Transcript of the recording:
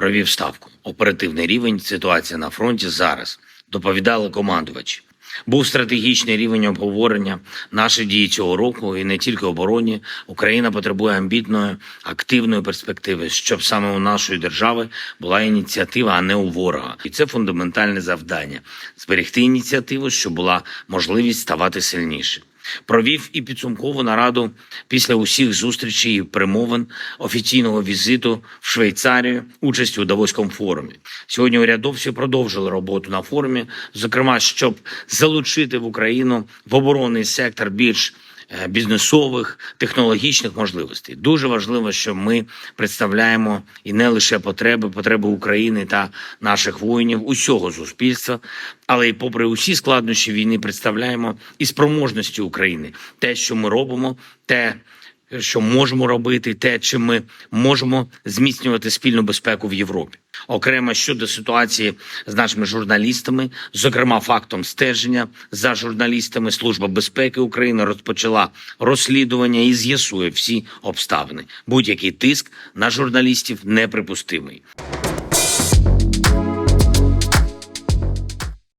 провів ставку. Оперативний рівень ситуація на фронті зараз доповідали командувачі. Був стратегічний рівень обговорення наші дії цього року, і не тільки обороні. Україна потребує амбітної, активної перспективи, щоб саме у нашої держави була ініціатива, а не у ворога. І це фундаментальне завдання зберегти ініціативу, щоб була можливість ставати сильніше. Провів і підсумкову нараду після усіх зустрічей і примовин офіційного візиту в Швейцарію, участь у Давоському форумі. Сьогодні урядовці продовжили роботу на форумі, зокрема, щоб залучити в Україну в оборонний сектор більш бізнесових технологічних можливостей. Дуже важливо, що ми представляємо і не лише потреби, потреби України та наших воїнів, усього суспільства, але й попри усі складнощі війни, представляємо і спроможності України, те, що ми робимо, те. Що можемо робити, те, чим ми можемо зміцнювати спільну безпеку в Європі, окремо щодо ситуації з нашими журналістами, зокрема фактом стеження за журналістами, Служба безпеки України розпочала розслідування і з'ясує всі обставини. Будь-який тиск на журналістів неприпустимий.